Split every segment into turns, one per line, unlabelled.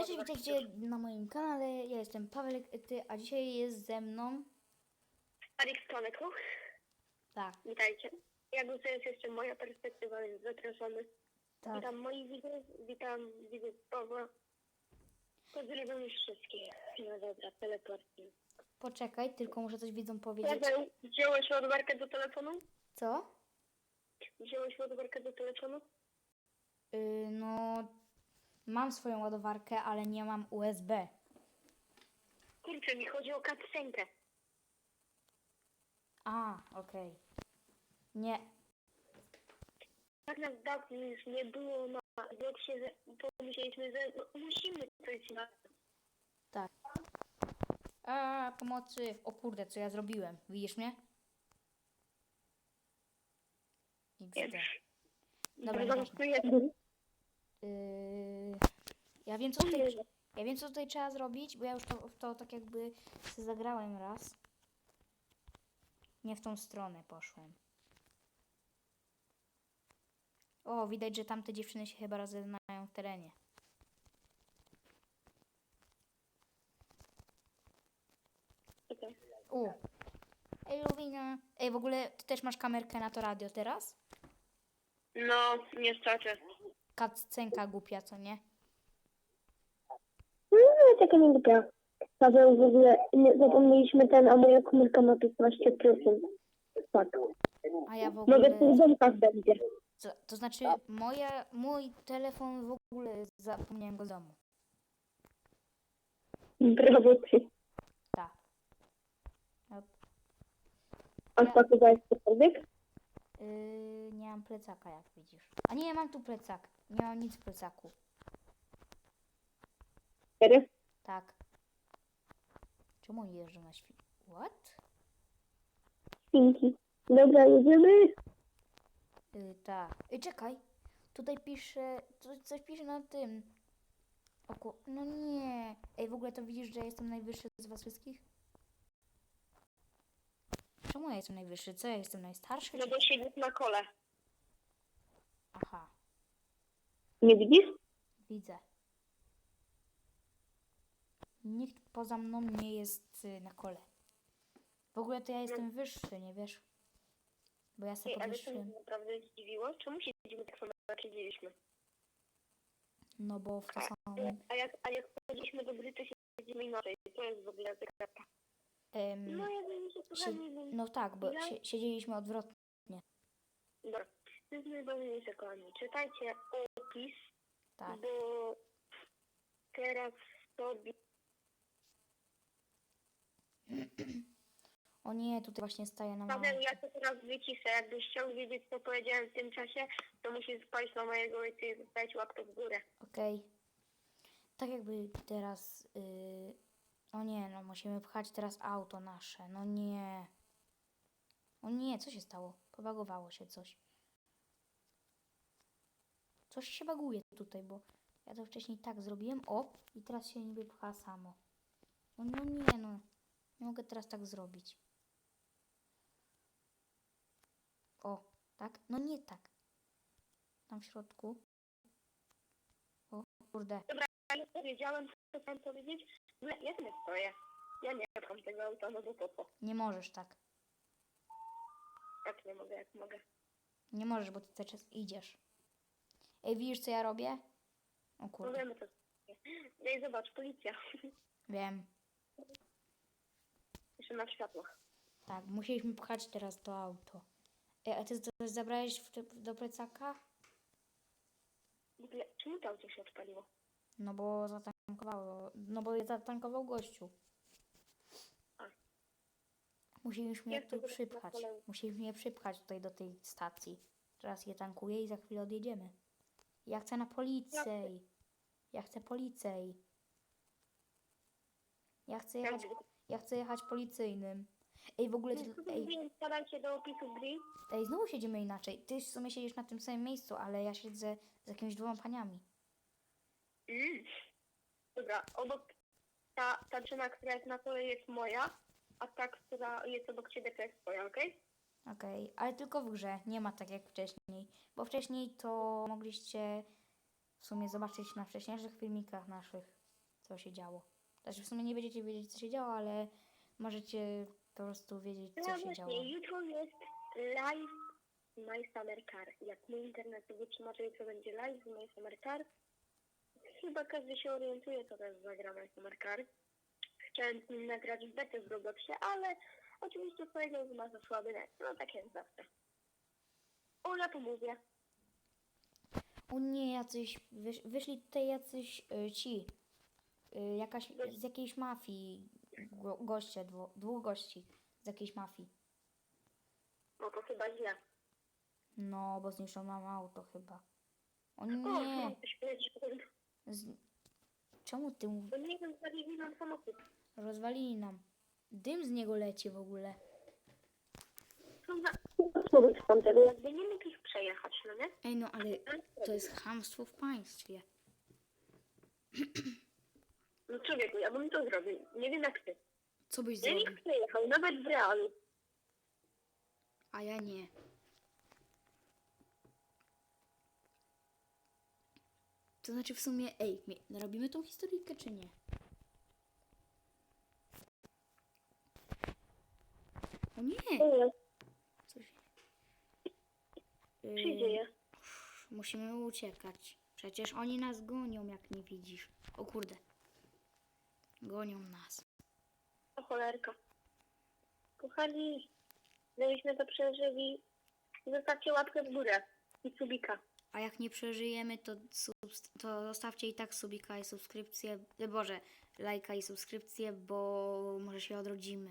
Ładowarkę.
witajcie na moim kanale. Ja jestem Paweł, ty, a dzisiaj jest ze mną.
Alex Toneku,
Tak,
witajcie. Jakby to jest jeszcze moja perspektywa, więc zapraszamy.
tak.
Witam moich widzów, witam widzów Pawła. Pozdrawiam już wszystkich. No dobra, teleportuję.
Poczekaj, tylko muszę coś widzom powiedzieć.
Paweł, wziąłeś ładowarkę do telefonu?
Co?
Wziąłeś ładowarkę do telefonu?
Yy, no, mam swoją ładowarkę, ale nie mam USB.
Kurczę, mi chodzi o cutscenkę.
A, okej. Nie,
Tak nas dawno już nie było na boksie, że pomyśleliśmy, że no, musimy coś na
tak. A, pomocy. O kurde, co ja zrobiłem? Widzisz mnie? XD. Dobra, nieważne. Yy, ja wiem, co tutaj, ja wiem, co tutaj trzeba zrobić, bo ja już to, to tak jakby zagrałem raz. Nie w tą stronę poszłem. O, widać, że tamte dziewczyny się chyba rozeznają w terenie. U. Ej, Luwina. Ej, w ogóle ty też masz kamerkę na to radio teraz?
No, niestety.
Kaccenka głupia, co nie?
No, taka nie głupia. Paweł, w ogóle nie zapomnieliśmy ten, a moja komórka ma 15%. Tak.
A ja w
Mogę
ogóle...
w tych domkach będzie.
To, to znaczy, moja, mój telefon w ogóle zapomniałem go w domu.
Brawo ty.
Tak. No,
A spakowałeś cokolwiek?
Yy, nie mam plecaka, jak widzisz. A nie, mam tu plecak. Nie mam nic w plecaku.
Serio?
Tak. Czemu oni jeżdżą na świt? What?
Świnki. Dobra, jedziemy.
Yy, tak. Ej, czekaj. Tutaj pisze, coś, coś pisze na tym. Oku... No nie. Ej, w ogóle to widzisz, że ja jestem najwyższy z was wszystkich? Czemu ja jestem najwyższy? Co, ja jestem najstarszy?
No bo siedzisz na kole.
Aha,
Nie widzisz?
widzę. Nikt poza mną nie jest y, na kole. W ogóle to ja jestem wyższy, nie wiesz? Bo ja sobie
Ej, ale to mnie
podwyższyłem.
naprawdę zdziwiło. Czemu siedzimy tak samo, jak siedzieliśmy?
No bo w to samo...
A jak, a jak chodziliśmy do gry, to siedzimy inaczej. To jest w ogóle zagadka.
Em,
No ja bym się
si-
kochani, bym...
no tak, bo sie, siedzieliśmy odwrotnie.
Dobra. To jest najważniejsze, kochani. Czytajcie opis,
Tak.
bo teraz sobie...
O nie, tutaj właśnie staje na
Paweł, ja to teraz wyciszę. Jakbyś chciał wiedzieć, co powiedziałem w tym czasie, to musisz spać na mojego ojca i zostawić łapkę w górę.
Okej. Tak jakby teraz... y, O nie, no musimy pchać teraz auto nasze. No nie. O nie, co się stało? Pobagowało się coś. Coś się baguje tutaj, bo ja to wcześniej tak zrobiłem. O, i teraz się niby pcha samo. No, no nie, no. Nie mogę teraz tak zrobić. O, tak? No nie tak. Tam w środku. O, kurde.
Już powiedziałem, co chciałem powiedzieć. No, ja nie stoję. Ja nie pcham tego auta, no bo po co?
Nie możesz tak.
Jak nie mogę, jak mogę.
Nie możesz, bo ty cały czas idziesz. Ej, widzisz co ja robię? O
No
kurde,
wiemy, co Ej, zobacz, policja.
wiem.
Jeszcze na światłach.
Tak, musieliśmy pchać teraz to auto. Ej, a ty coś zabrałeś w, w, do plecaka?
W ogóle, czemu to auto się odpaliło?
No bo zatankowało. No bo zatankował gościu. Musieliśmy je tu przypchać. Musieliśmy je przypchać tutaj do tej stacji. Teraz je tankuję i za chwilę odjedziemy. Ja chcę na policję. Ja chcę policję. Ja chcę jechać, ja chcę jechać policyjnym. Ej, w ogóle, ej,
do opisu gry.
ej, znowu siedzimy inaczej. Ty w sumie siedzisz na tym samym miejscu, ale ja siedzę z jakimiś dwoma paniami.
Mm. Dobra, obok ta, ta dziewczyna, która jest na kole jest moja, a ta, która jest obok ciebie to jest twoja, okej?
Okej, ale tylko w grze, nie ma tak jak wcześniej. Bo wcześniej to mogliście w sumie zobaczyć na wcześniejszych filmikach naszych. co się działo. Znaczy w sumie nie będziecie wiedzieć, co się działo, ale możecie po prostu wiedzieć,
No
co się działo.
właśnie, jutro jest live My Summer Car. Jak mój internet wytrzyma, to jutro będzie live z My Summer Car. Chyba każdy się orientuje, co też zagra My Summer Car. Chciałem z nim nagrać betę w Robloxie, ale oczywiście powiedział, że ma za słaby net. No tak jak zawsze. O, ja to mówię.
O nie, jacyś, wysz, wyszli tutaj jacyś y, ci, y, jakaś, z jakiejś mafii, go, goście, dwu, dwóch gości z jakiejś mafii.
No to chyba źle.
No, bo zniszczono nam auto chyba. O
O,
nie,
no, to śmieci.
Z... czemu ty mów-
To nie wiem, zalili nam samochód.
rozwalili nam? Dym z niego leci w ogóle.
Jakby nie mógł ich przejechać, no nie?
Ej, no ale to jest chamstwo w państwie.
No człowieku, ja bym to zrobił. Nie wiem jak ty.
Co byś
Ja
zrobił?
nikt przejechał, nawet w realu.
A ja nie. To znaczy w sumie, ej, robimy tą historyjkę czy nie? O nie!
Nie,
Co się... Yy,
dzieje?
musimy uciekać. Przecież oni nas gonią, jak nie widzisz. O kurde. Gonią nas.
O cholerka. Kochani, gdybyśmy to przeżyli, zostawcie łapkę w górę i subika.
A jak nie przeżyjemy, to, to zostawcie i tak subika i subskrypcję. e, Boże, lajka i subskrypcję, bo może się odrodzimy.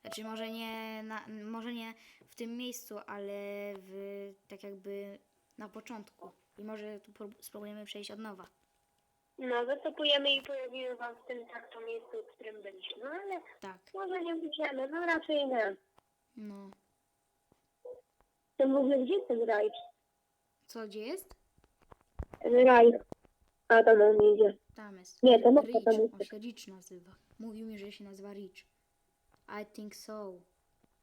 Znaczy może nie, na, może nie w tym miejscu, ale w, tak jakby na początku. I może tu prób- spróbujemy przejść od nowa.
No, zastopujemy i pojawimy wam w tym tak to miejscu, w którym byliśmy. No ale
Tak,
może nie będziemy, no raczej nie.
no.
To w ogóle gdzie ten rajd?
Co, gdzie jest?
Rajd. A tam on idzie.
Tam jest.
Nie, to mapa
Rich,
tam
on
jest.
się Rich nazywa. Mówił mi, że się nazywa Rich. I think so.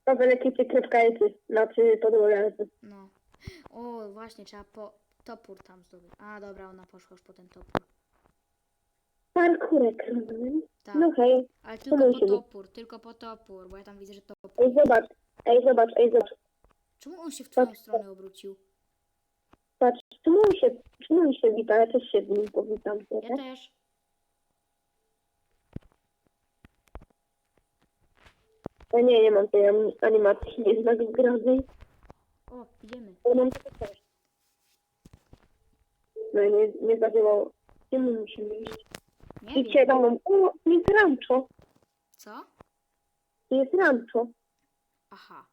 To lepiej cykrywka jest znaczy podłogę.
No. O, właśnie, trzeba po topór tam zdobyć. A, dobra, ona poszła już po ten topór.
Parkurek.
Tak,
No hej.
ale tylko po topór, tylko po topór, bo ja tam widzę, że topór.
Ej, zobacz. Ej, zobacz, ej, zobacz.
Czemu on się w twoją stronę obrócił?
Patrz, czemu on się, wita? Ja też się z nim powitam.
Ja
nie?
też.
Ja nie, nie mam tej anim- animacji, nie znak zgradzy.
O, idziemy.
Ale mam tylko coś. No i nie, nie zadziałało. My musimy iść?
Nie
Idźcie
wiem.
za mną. O, jest rancho.
Co?
Jest rancho.
Aha.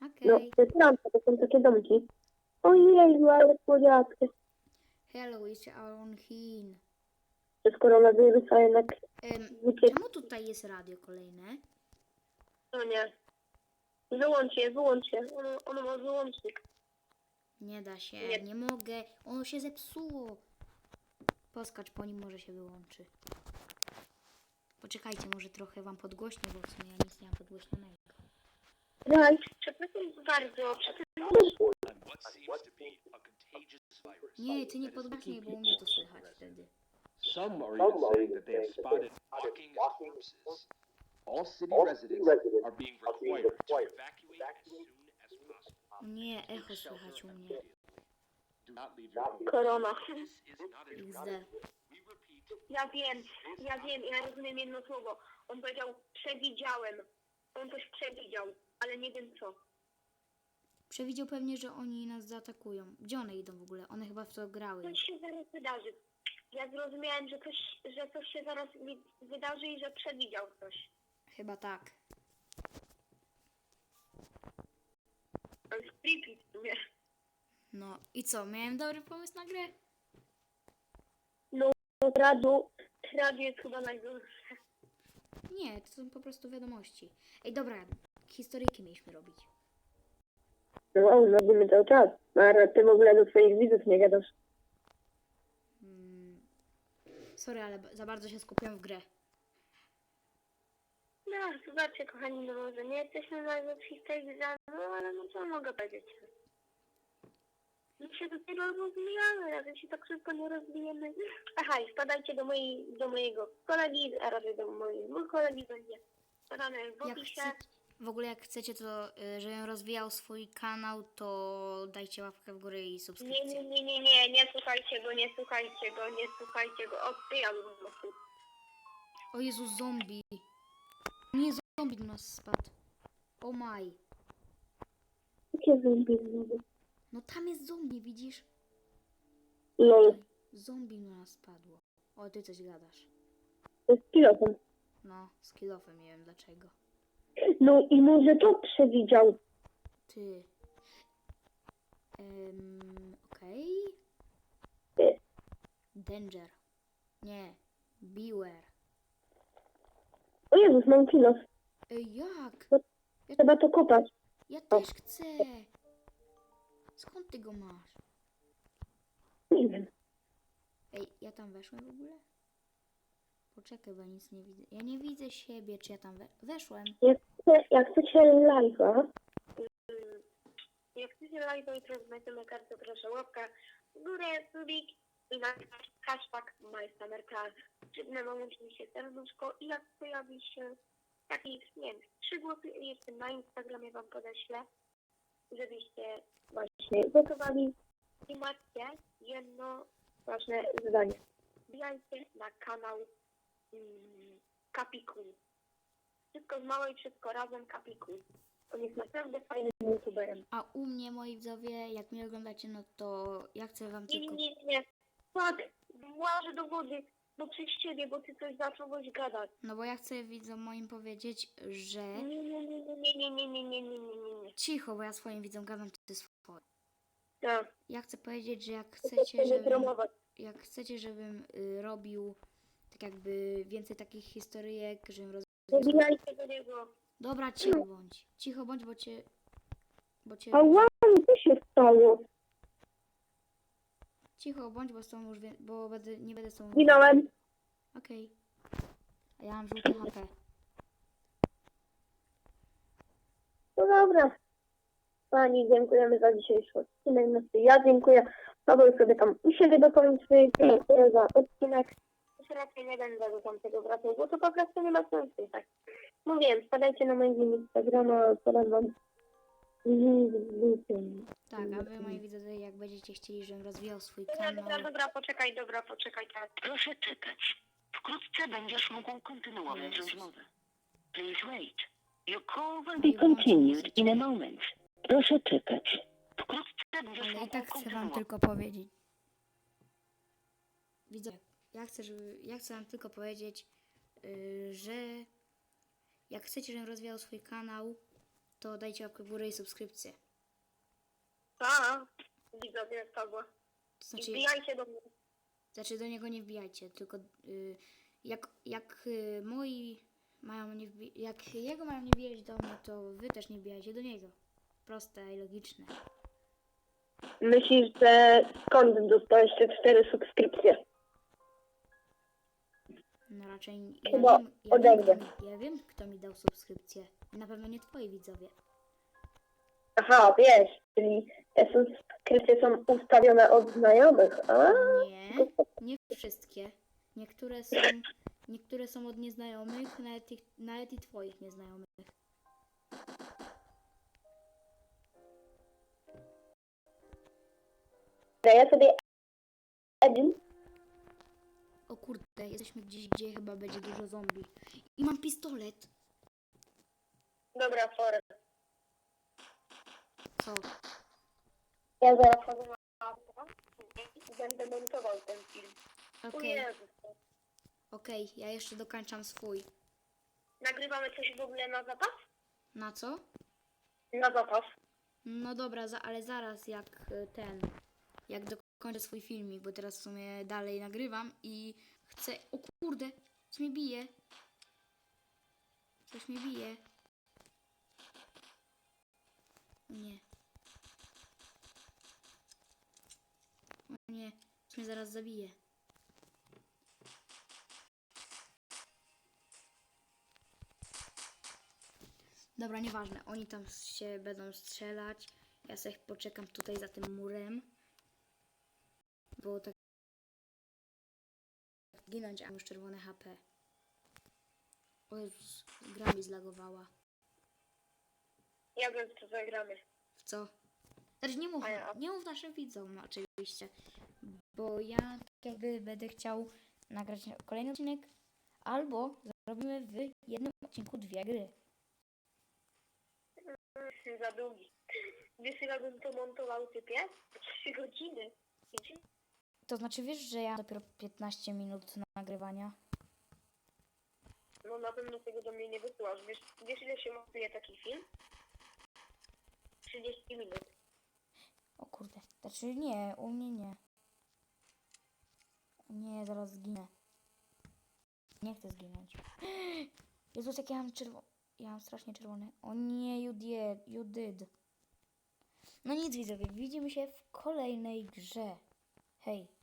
No,
Okej.
to jest rancho, to są takie domki. Ojej, ale słodziatkie.
Hello, it's our own hin.
Przez koronawirusa jednak
Em,
wycie...
czemu tutaj jest radio kolejne?
No nie. Wyłącz je, wyłącz je. Ono, ono ma wyłącznik.
Nie da się,
Nie.
nie mogę. Ono się zepsuło. Poskacz po nim, może się wyłączy. Poczekajcie, może trochę wam podgłośnię, bo w sumie ja nic nie mam podgłośnionego.
Rajd.
Przepraszam bardzo, przepraszam.
What seems to be a contagious virus.
Nie, ty nie podgłośnij, bo u mnie to słychać wtedy.
Some are even saying that they have spotted
Walking corpses.
all city residents
Are being required to evacuate as soon as possible.
Nie, echo słychać u mnie.
Korona.
XD.
Ja wiem, ja wiem, ja rozumiem jedno słowo. On powiedział, przewidziałem. On coś przewidział, ale nie wiem co.
Przewidział pewnie, że oni nas zaatakują. Gdzie one idą w ogóle? One chyba w to grały.
Coś się zaraz wydarzy. Ja zrozumiałem, że coś, że coś się zaraz wydarzy i że przewidział coś.
Chyba tak.
To jest creepy w sumie.
No i co? Miałem dobry pomysł na grę?
Od razu
Radio jest chyba najgorsze.
Nie, to są po prostu wiadomości. Ej, dobra, historyjki mieliśmy robić.
No, o, zrobimy cały czas. Ale ty w ogóle do swoich widzów nie gadasz.
Mm. Sorry, ale ba- za bardzo się skupiam w grę.
No, zobaczcie kochani, no może nie jesteśmy najlepsi z tej no ale no co mogę powiedzieć. My się dopiero rozwijamy, razem się tak szybko nie rozwijemy. Aha, i wpadajcie do mojej, do mojego kolegi, a raczej do mojej mój kolegi będzie podane w
Jak
opisie.
W ogóle jak chcecie, to y, żebym rozwijał swój kanał, to dajcie łapkę w górę i
Nie, nie,
subskrypcję.
nie, nie, nie, nie słuchajcie go, nie słuchajcie go, nie słuchajcie go, odpijam po prostu.
O Jezus, zombie. Nie, zombie do nas spadł. O maj.
Jakie zombie znowu?
No tam jest zombie, widzisz?
Lol,
Zombie na nas spadło. O, ty coś gadasz.
to jest pilotem.
No, z kilofem, nie wiem dlaczego.
No i może to przewidział.
Ty. Um, okej.
Ty.
Danger. Nie. Beware.
O Jezus, mam kilof.
Ej, jak?
Trzeba to kopać.
Ja też chcę. Skąd ty go masz?
Nie wiem.
Ej, ja tam weszłem w ogóle? Poczekaj, bo nic nie widzę. Ja nie widzę siebie, czy ja tam we weszłem.
Jak, chce, jak chcecie live'a,
Jak chcecie live i transmitę na kartę, proszę łapka w górę, subik i na hashtag MySummerCar. Przypnę oczywiście serduszko i jak pojawi się taki, nie wiem, trzy głosy jeszcze na Instagramie wam podeślę, żebyście
właśnie gotowali.
i macie jedno ważne zadanie. Wbijajcie na kanał mm, Kapikun. Wszystko z małej, wszystko razem Kapikun. On jest naprawdę fajnym youtuberem.
A u mnie, moi widzowie, jak mnie oglądacie, no to ja chcę wam
Nie, nie,
tylko...
nie, nie. Tak, włażę do wody, bo przez ciebie, bo ty coś zacząłeś gadać.
No bo ja chcę widzom moim powiedzieć, że...
Nie, nie, nie, nie, nie, nie, nie, nie, nie, nie, nie, nie.
Cicho, bo ja swoim widzom gadam, ty swoje.
Tak,
Ja chcę powiedzieć, że jak chcecie, żebym...
promować.
jak chcecie, żebym y, robił tak jakby więcej takich historyjek, żebym roz...
Wbijajcie do niego.
Dobra, cicho bądź. Cicho bądź, bo cię... Bo cię...
Ała, co się stało?
Cicho bądź, bo z tą już... Wie... Bo będę... nie będę tą...
Zginąłem.
Okej. A ja mam żółte HP.
No dobra. Pani, dziękujemy za dzisiejszy odcinek. Znaczy, ja dziękuję. Paweł sobie tam u siebie dokończy. Dziękuję za odcinek.
Już raczej nie będę do tamtego wracał, bo to po prostu nie ma sensu. Tak. Mówiłem, spadajcie na mojego Instagrama, podam wam.
Tak, a wy moi widzowie, jak będziecie chcieli, żebym rozwijał swój
Dobra, dobra,
kanał...
dobra, poczekaj, dobra, poczekaj, tak.
Proszę czekać. Wkrótce będziesz mógł kontynuować
Jezus.
rozmowę. Please wait. Your call will be continued in a moment. Proszę czekać. Wkrótce będziesz
Ale i
mógł
tak chcę wam
kontynuować.
tylko powiedzieć. Widzowie, ja chcę, żeby, ja chcę wam tylko powiedzieć, yy, że jak chcecie, żebym rozwijał swój kanał, to dajcie łapkę w górę i subskrypcję.
A, widzowie, Pawła.
To
I
znaczy,
wbijajcie do mnie.
znaczy do niego nie wbijajcie, tylko yy, jak, jak yy, moi mają nie wbi- jak jego mają nie wbijać do mnie, to wy też nie wbijajcie do niego. Proste i logiczne.
Myślisz, że skąd dostałeś te cztery subskrypcje?
No raczej ja
Chyba
wiem, ja,
ode
wiem, kto
mnie.
mi, ja wiem, kto mi dał subskrypcję. Na pewno nie twoi widzowie.
Aha, wiesz, czyli te subskrypcje są ustawione od znajomych. A,
Nie, nie wszystkie. Niektóre są, niektóre są od nieznajomych, nawet, ich, nawet i twoich nieznajomych.
ja sobie Edin.
O kurde, jesteśmy gdzieś, gdzie chyba będzie dużo zombie. I mam pistolet.
Dobra, forę.
Co?
Ja zaraz chodzę na auto i będę montował ten film. O
Okej,
Jezu.
okej, ja jeszcze dokończam swój.
Nagrywamy coś w ogóle na zapas?
Na co?
Na zapas.
No dobra, za, ale zaraz jak y, ten, jak dokończę swój filmik, bo teraz w sumie dalej nagrywam i chcę, o kurde, coś mnie bije. Coś mnie bije. Nie. O nie, coś mnie zaraz zabije. Dobra, nieważne. Oni tam się będą strzelać. Ja sobie poczekam tutaj za tym murem. Bo tak ginąć, a już czerwone HP. O Jezus, gra mi zlagowała.
Ja wiem, co zagramy.
W co? Znaczy nie mów,
A ja-
nie mów naszym widzom oczywiście, bo ja tak jakby będę chciał nagrać kolejny odcinek, albo zrobimy w jednym odcinku dwie gry.
Za długi. Wiesz, ile bym to montował typie? Trzy godziny. Wiecie?
To znaczy wiesz, że ja mam dopiero 15 minut nagrywania?
No na pewno tego do mnie nie wysyłasz. Wiesz, wiesz ile się montuje taki film? 30 minut.
O kurde, znaczy nie, u mnie nie. Nie, zaraz zginę. Nie chcę zginąć. Jezus, jak ja mam czerwone. Ja mam strasznie czerwone. O nie, you did, you did. No nic widzowie, widzimy się w kolejnej grze. Hej.